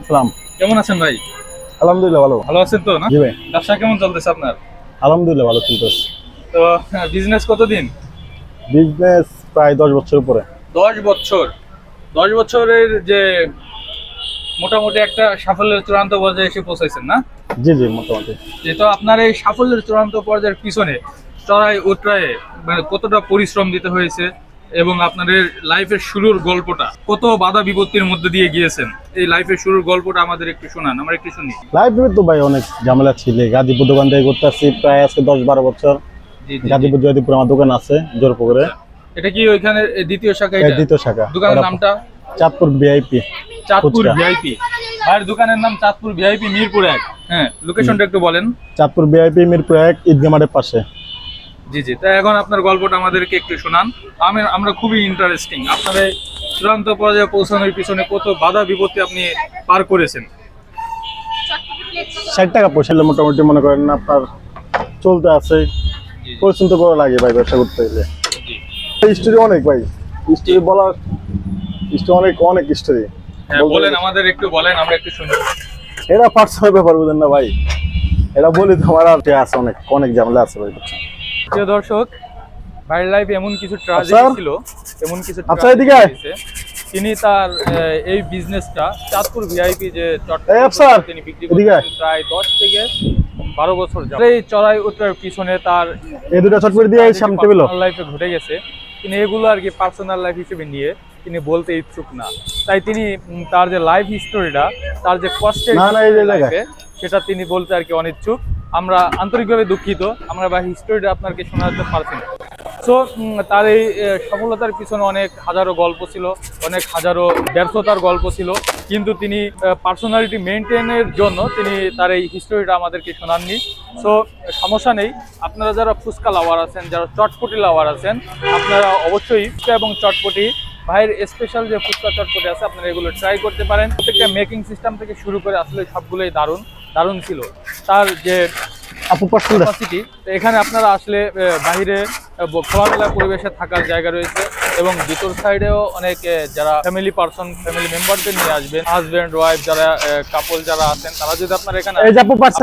ইসলাম কেমন আছেন ভাই? আলহামদুলিল্লাহ ভালো। ভালো আছেন তো না? জি ভাই। ব্যবসা কেমন চলতেছে আপনার? আলহামদুলিল্লাহ ভালো চলতেছে। তো বিজনেস কতদিন? বিজনেস প্রায় দশ বছর উপরে। দশ বছর। দশ বছরের যে মোটামুটি একটা সাফল্যের চূড়ান্ত পর্যায়ে এসে পৌঁছাইছেন না? জি জি মোটামুটি। যে তো আপনার এই সাফল্যের চূড়ান্ত পর্যায়ের পিছনে চড়াই উতরায় মানে কতটা পরিশ্রম দিতে হয়েছে? এবং আপনাদের লাইফের শুরুর গল্পটা কত বাধা বিপত্তির মধ্যে দিয়ে গিয়েছেন? এই লাইফের শুরুর গল্পটা আমাদের একটু শোনান আমরা একটু শুনি। লাইফে তো ভাই অনেক ঝামেলা ছিল। গাজীপুর দোকান থেকে করতে আসছি প্রায় আজকে দশ বারো বছর। গাজীপুর জয়দীপুর আমার দোকান আছে জোরপুকুরে এটা কি ওইখানে দ্বিতীয় শাখা এটা? দ্বিতীয় শাখা দোকানের নামটা? চাঁদপুর ভিআইপি চাঁদপুর। ভিআইপি। ভাইয়ের দোকানের নাম চাঁদপুর ভিআইপি মিরপুর এক। হ্যাঁ লোকেশনটা একটু বলেন। চাঁদপুর ভিআইপি মিরপুর এক ঈদগা মাঠের পাশে। জি জি। তাই এখন আপনার গল্পটা আমাদেরকে একটু শোনান। আমি আমরা খুবই ইন্টারেস্টিং আপনার চূড়ান্ত পর্যায়ে পৌঁছানোর পিছনে কত বাধা বিপত্তি আপনি পার করেছেন? ষাট টাকা পয়সা মোটামুটি মনে করেন আপনার চলতে আছে। পরিশ্রম তো করা লাগে ভাই ব্যবসা করতে গেলে। স্টোরি অনেক ভাই। স্টোরি বলার স্টোরি অনেক অনেক স্টোরি হ্যাঁ বলেন আমাদের একটু বলেন আমরা একটু শুনি। এটা পার্সোনাল ব্যাপার বুঝেন না ভাই। এটা বলি তো আমার আর আছে অনেক অনেক ঝামেলা আছে ভাই? প্রিয় দর্শক লাইফ এমন কিছু ট্রাজেডি ছিল এমন কিছু tragedy এদিকে তিনি তার এই বিজনেসটা চাঁদপুর ভিআইপি যে চট্টগ্রামে তিনি বিক্রি প্রায় দশ থেকে বারো বছর। এই চড়াই উত্তরের পিছনে তার এই দুটো চট করে দিয়ে সামনে লাইফে ঘটে গেছে। তিনি এগুলো আর কি পার্সোনাল লাইফ হিসেবে নিয়ে তিনি বলতে ইচ্ছুক না। তাই তিনি তার যে লাইফ হিস্টোরিটা তার যে কষ্টের সেটা তিনি বলতে আর কি অনিচ্ছুক। আমরা আন্তরিকভাবে দুঃখিত। আমরা বা হিস্টোরিটা আপনাকে শোনাতে পারছি না। সো তার এই সফলতার পিছনে অনেক হাজারো গল্প ছিল, অনেক হাজারো ব্যর্থতার গল্প ছিল। কিন্তু তিনি পার্সোনালিটি মেনটেনের জন্য তিনি তার এই হিস্টোরিটা আমাদেরকে শোনাননি। সো সমস্যা নেই। আপনারা যারা ফুচকা লাভার আছেন, যারা চটপটি লাভার আছেন, আপনারা অবশ্যই ফুচকা এবং চটপটি, ভাইয়ের স্পেশাল যে ফুচকা চটপটি আছে, আপনারা এগুলো ট্রাই করতে পারেন। প্রত্যেকটা মেকিং সিস্টেম থেকে শুরু করে আসলে সবগুলোই দারুণ দারুণ ছিল। তার যে ক্যাপাসিটি এখানে আপনারা আসলে আহ, বাইরে আহ, ব- খোলামেলা পরিবেশে থাকার জায়গা রয়েছে এবং ভিতর সাইডেও অনেক যারা ফ্যামিলি পার্সন ফ্যামিলি মেম্বারদের নিয়ে আসবেন হাজবেন্ড ওয়াইফ যারা কাপল যারা আছেন তারা যদি আপনারা এখানে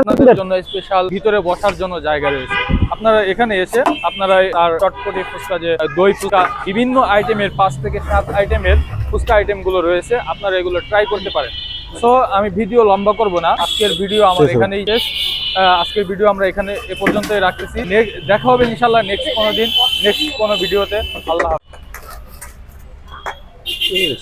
আপনাদের জন্য স্পেশাল ভিতরে বসার জন্য জায়গা রয়েছে। আপনারা এখানে এসে আপনারা আর চটপটি ফুচকা যে দই ফুচকা বিভিন্ন আইটেমের পাঁচ থেকে সাত আইটেমের ফুচকা আইটেমগুলো রয়েছে আপনারা এগুলো ট্রাই করতে পারেন। সো আমি ভিডিও লম্বা করব না। আজকের ভিডিও আমার এখানেই শেষ। আজকের ভিডিও আমরা এখানে এ পর্যন্তই রাখতেছি। দেখা হবে ইনশাল্লাহ নেক্সট কোনো দিন নেক্সট কোনো ভিডিওতে আল্লাহ হাফেজ।